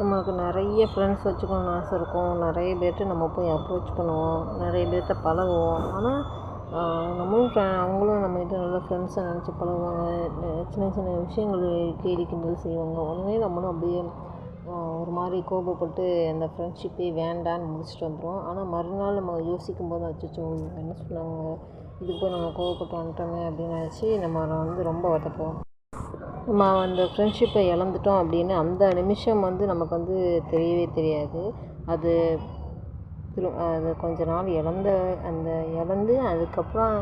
நமக்கு நிறைய ஃப்ரெண்ட்ஸ் வச்சுக்கணும்னு ஆசை இருக்கும். நிறைய பேர்கிட்ட நம்ம போய் அப்ரோச் பண்ணுவோம். நிறைய பேர்கிட்ட பழகுவோம். ஆனால் நம்மளும் அவங்களும் நம்மகிட்ட நல்ல ஃப்ரெண்ட்ஸை நினச்சி பழகுவாங்க. சின்ன சின்ன விஷயங்கள் கேலி கிண்டல் செய்வாங்க. உடனே நம்மளும் அப்படியே ஒரு மாதிரி கோபப்பட்டு அந்த ஃப்ரெண்ட்ஷிப்பே வேண்டான்னு முடிச்சுட்டு வந்துடுவோம் ஆனால் மறுநாள் நம்ம யோசிக்கும் போது அச்சோ என்ன சொன்னாங்க? இதுக்கு போய் நம்ம கோவப்பட்டு வந்துட்டோமே அப்படின்னு நினச்சி நம்ம வந்து ரொம்ப வருத்தப்படுவோம். நம்ம அந்த ஃப்ரெண்ட்ஷிப்பை இழந்துட்டோம் அப்படின்னு அந்த நிமிஷம் வந்து நமக்கு வந்து தெரியவே தெரியாது. அது திரு அது கொஞ்ச நாள் இழந்த அந்த இழந்து அதுக்கப்புறம்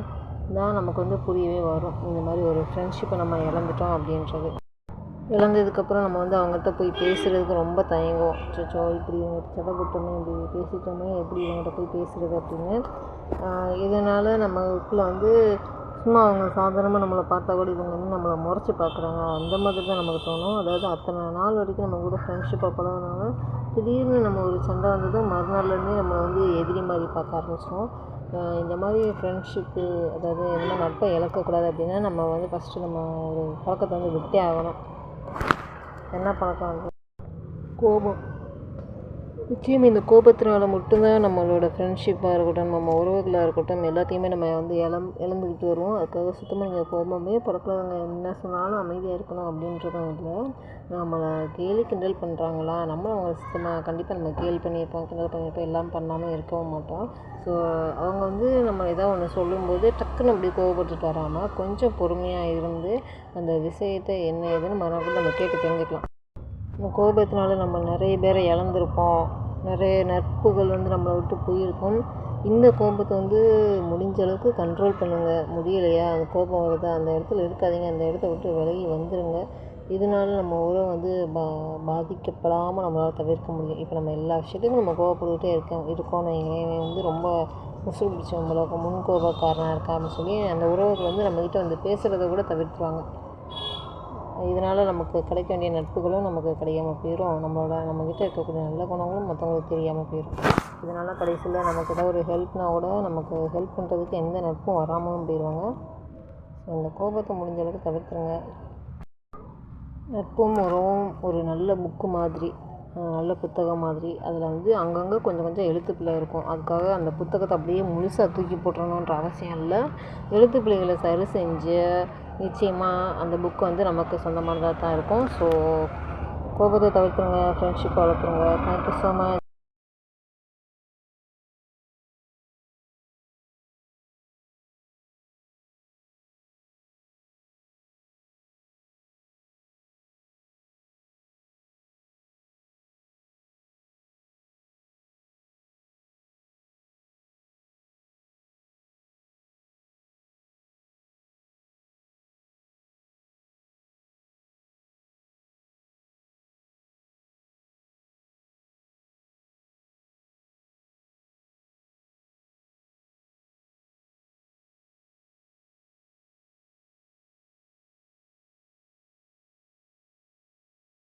தான் நமக்கு வந்து புரியவே வரும். இந்த மாதிரி ஒரு ஃப்ரெண்ட்ஷிப்பை நம்ம இழந்துட்டோம் அப்படின்றது. இழந்ததுக்கப்புறம் நம்ம வந்து அவங்ககிட்ட போய் பேசுகிறதுக்கு ரொம்ப தயங்குவோம். சச்சோ இப்படி இவங்க சடப்பட்டோமே இப்படி பேசிட்டோமே எப்படி இவங்ககிட்ட போய் பேசுகிறது அப்படின்னு. இதனால் நமக்குள்ளே வந்து சும்மா அவங்க சாதாரணமாக நம்மளை பார்த்தா கூட இவங்க வந்து நம்மளை முறைச்சி பார்க்குறாங்க. அந்த மாதிரி தான் நமக்கு தோணும். அதாவது அத்தனை நாள் வரைக்கும் நம்ம கூட ஃப்ரெண்ட்ஷிப்பாக பழகுனாங்க திடீர்னு நம்ம ஒரு சண்டை வந்ததும் மறுநாள்லேருந்தே நம்மளை வந்து எதிரி மாதிரி பார்க்க ஆரம்பிச்சிடும் இந்த மாதிரி ஃப்ரெண்ட்ஷிப்பு அதாவது எந்த நட்பை இழக்கக்கூடாது அப்படின்னா நம்ம வந்து ஃபஸ்ட்டு நம்ம ஒரு பழக்கத்தை வந்து விட்டே ஆகணும். என்ன பழக்கம் கோபம். நிச்சயம் இந்த கோபத்தினால மட்டும்தான் நம்மளோட ஃப்ரெண்ட்ஷிப்பாக இருக்கட்டும் நம்ம உறவுகளாக இருக்கட்டும் எல்லாத்தையுமே நம்ம வந்து இழம் இழந்துக்கிட்டு வருவோம். அதுக்காக சுத்தமாக நீங்கள் கோபமே பிறக்கிறவங்க என்ன சொன்னாலும் அமைதியாக இருக்கணும் அப்படின்றதும் இல்லை. நம்மளை கேலி கிண்டல் பண்ணுறாங்களா நம்மளும் அவங்கள சுத்தமாக கண்டிப்பாக நம்ம கேலி பண்ணியிருப்போம் கிண்டல் பண்ணியிருப்போம் எல்லாம் பண்ணாமல் இருக்கவும் மாட்டோம். ஸோ அவங்க வந்து நம்ம ஏதாவது ஒன்று சொல்லும்போது டக்குன்னு அப்படி கோவப்பட்டுட்டு வராமல் கொஞ்சம் பொறுமையாக இருந்து அந்த விஷயத்தை என்ன ஏதுன்னு மறுநாள் நம்ம கேட்டு தெரிஞ்சுக்கலாம். இந்த கோபத்தினால நம்ம நிறைய பேரை இழந்திருப்போம். நிறைய நட்புகள் வந்து நம்மளை விட்டு போயிருக்கும் இந்த கோபத்தை வந்து முடிஞ்ச அளவுக்கு கண்ட்ரோல் பண்ணுங்கள் முடியலையா? அந்த கோபம் வருதா? அந்த இடத்துல இருக்காதீங்க. அந்த இடத்த விட்டு விலகி வந்துடுங்க இதனால நம்ம உறவு வந்து பா பாதிக்கப்படாமல் நம்மளால் தவிர்க்க முடியும். இப்போ நம்ம எல்லா விஷயத்துக்கும் நம்ம கோவப்பட்டுக்கிட்டே இருக்கோம். இருக்கோம்னு வைங்களேன். இவன் வந்து ரொம்ப முசுறு பிடிச்சவங்களுக்கு முன் கோபக்காரனாக இருக்கா அப்படின்னு சொல்லி அந்த உறவுகள் வந்து நம்மக்கிட்ட வந்து பேசுகிறத கூட தவிர்த்துவாங்க இதனால் நமக்கு கிடைக்க வேண்டிய நட்புகளும் நமக்கு கிடைக்காமல் போயிடும் நம்மளோட நம்மக்கிட்ட இருக்கக்கூடிய நல்ல குணங்களும் மற்றவங்களுக்கு தெரியாமல் போயிடும் இதனால் கடைசியில் நமக்கு ஏதாவது ஒரு ஹெல்ப்னா கூட நமக்கு ஹெல்ப் பண்ணுறதுக்கு எந்த நட்பும் வராமலும் போயிடுவாங்க ஸோ அந்த கோபத்தை முடிஞ்ச அளவுக்கு தவிர்த்துருங்க. நட்பும் உறவும் ஒரு நல்ல புக்கு மாதிரி. நல்ல புத்தகம் மாதிரி. அதில் வந்து அங்கங்கே கொஞ்சம் கொஞ்சம் எழுத்துப்பிழை இருக்கும். அதுக்காக அந்த புத்தகத்தை அப்படியே முழுசாக தூக்கி போட்டுறணுன்ற அவசியம் இல்லை. எழுத்துப்பிள்ளைகளை சரி செஞ்சு நிச்சயமாக அந்த புக் வந்து நமக்கு சொந்தமானதாக தான் இருக்கும். ஸோ கோபத்தை தவிர்த்துருங்க friendship வளர்த்துருங்க. Thank you so much